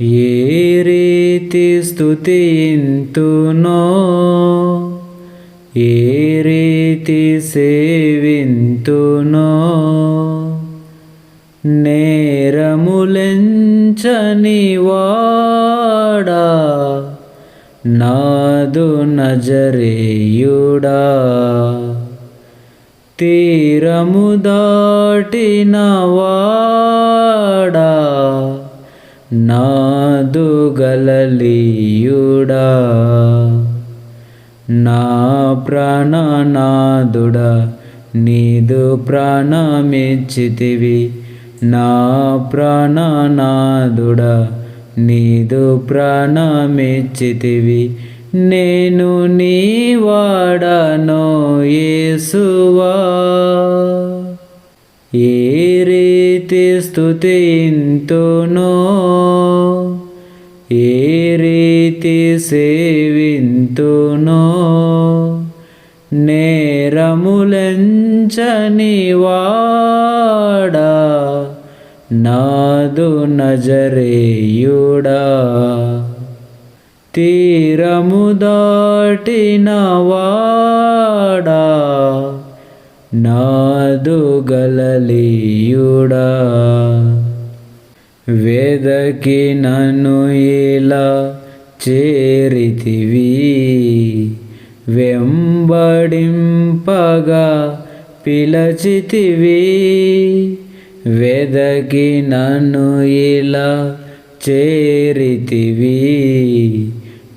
ఏ రీతి స్థుతింతునో ఏ రీతి సేవింతునో? నేరములెంచని వాడా? నాదు నజరేయుడా? తీరము దాటిన వాడా? నాదుగలలీయుడా నా ప్రాణనాదుడా నీదు ప్రాణమిచ్చితివి. నా ప్రాణనాదుడా నీదు ప్రాణమిచ్చితివి. నేను నీ వాడనో యేసువా. ఏ రీతి స్థుతింతునో ఏ రీతి సేవింతునో నేరములంచని వాడా నాదు నజరేయుడా. తీరము దాటిన వాడా నాదుగలలీయుడా. వేదకి నన్ను ఇలా చేరితివి. వెంబడింపగా పిలచితివి. వెదకి నన్ను ఇలా చేరితివి.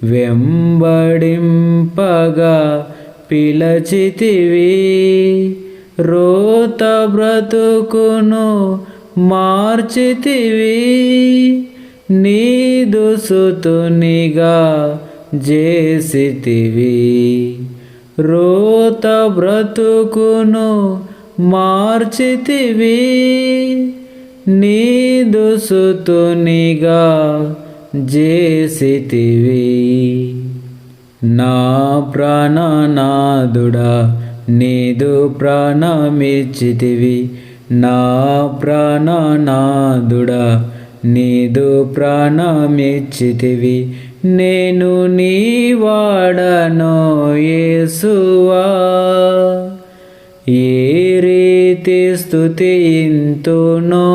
వెంబడింపగా పిలచితివి. రోత బ్రతుకును మార్చితివి నీదు సుతునిగా జేసితివి. రోత బ్రతుకును మార్చితివి నీదు సుతునిగా జేసితివి. నా ప్రాణనాదుడా నీదు ప్రాణమిచ్చితివి నా ప్రాణనాదుడా నీదు ప్రాణమిచ్చితివి నేను నీ వాడనో యేసువా. ఏ రీతి స్థుతింతునో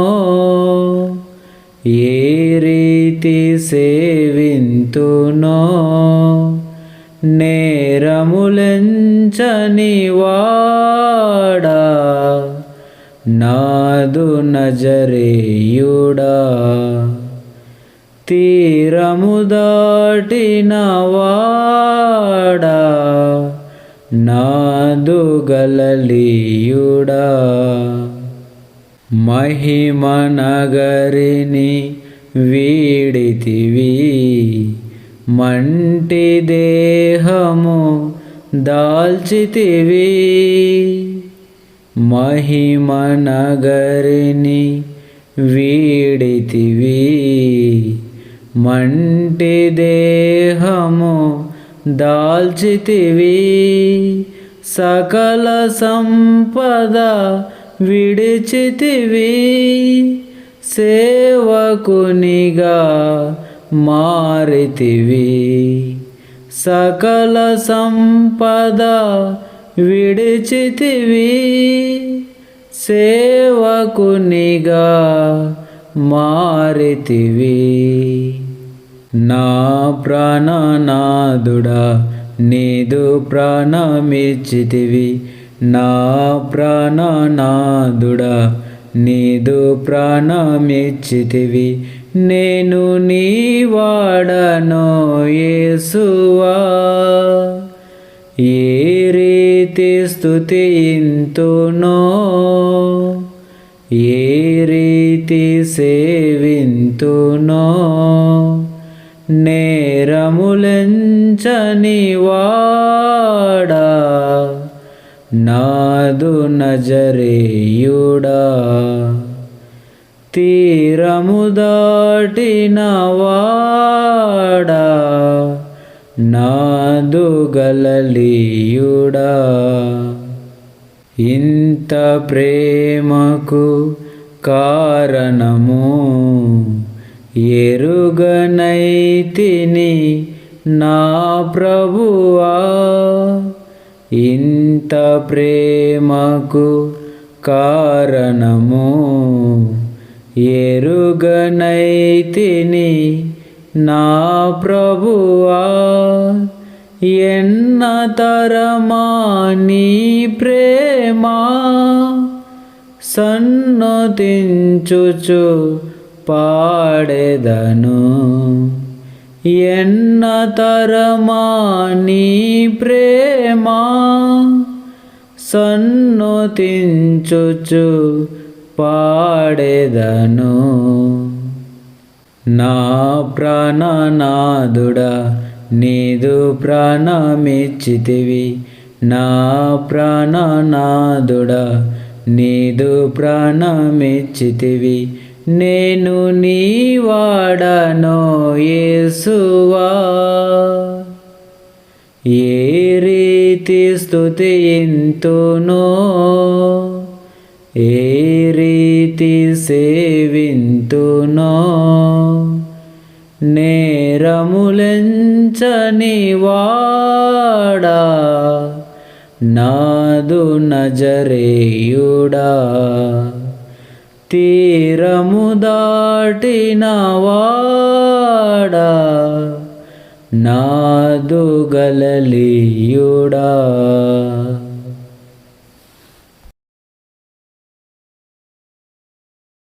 ఏ రీతి సేవింతునో నేరములెంచని వాడా? నాదు నజరేయుడా? తీరము దాటిన వాడా? నాదు గలలీయుడా? మహిమ నగరిని వీడితివి మంటి దేహము దాల్చితివి. మహిమ నగరిని వీడితివి. మంటి దేహము దాల్చితివి. సకల సంపద విడిచితివి. సేవకునిగా మారితివి. సకల సంపద విడిచితివి. సేవకునిగా మారితివి. నా ప్రాణనాదుడా నీదు ప్రాణమిచ్చితివి. నా ప్రాణనాదుడా నీదు ప్రాణమిచ్చితివి. నేను నీ వాడనో యేసువా. ఏ రీతి స్థుతింతునో ఏ రీతి సేవింతునో నేరములెంచని వాడా నాదు నజరేయుడా. తీరము దాటిన వాడా నాదు గలలీయుడా. ఇంత ప్రేమకు కారణము ఎరుగనైతిని నా ప్రభువా. ఇంత ప్రేమకు కారణము ఎరుగనైతిని నా ప్రభువా ఎన్న తరమా నీ ప్రేమా? సన్నతించుచు పాడెదను ఎన్న తరమా నీ ప్రేమా? సన్నతించుచు పాడేదను. నా ప్రాణనాథుడా నీదు ప్రాణమిచ్చితివి. నా ప్రాణనాథుడా నీదు ప్రాణమిచ్చితివి. నేను నీ వాడనో యేసువా. ఏ రీతి స్థుతింతునో ఏ రీతి సేవింతునో. నేరములెంచని వాడా నాదు నజరేయుడా. తీరము దాటిన వాడా నాదు గలలియుడా.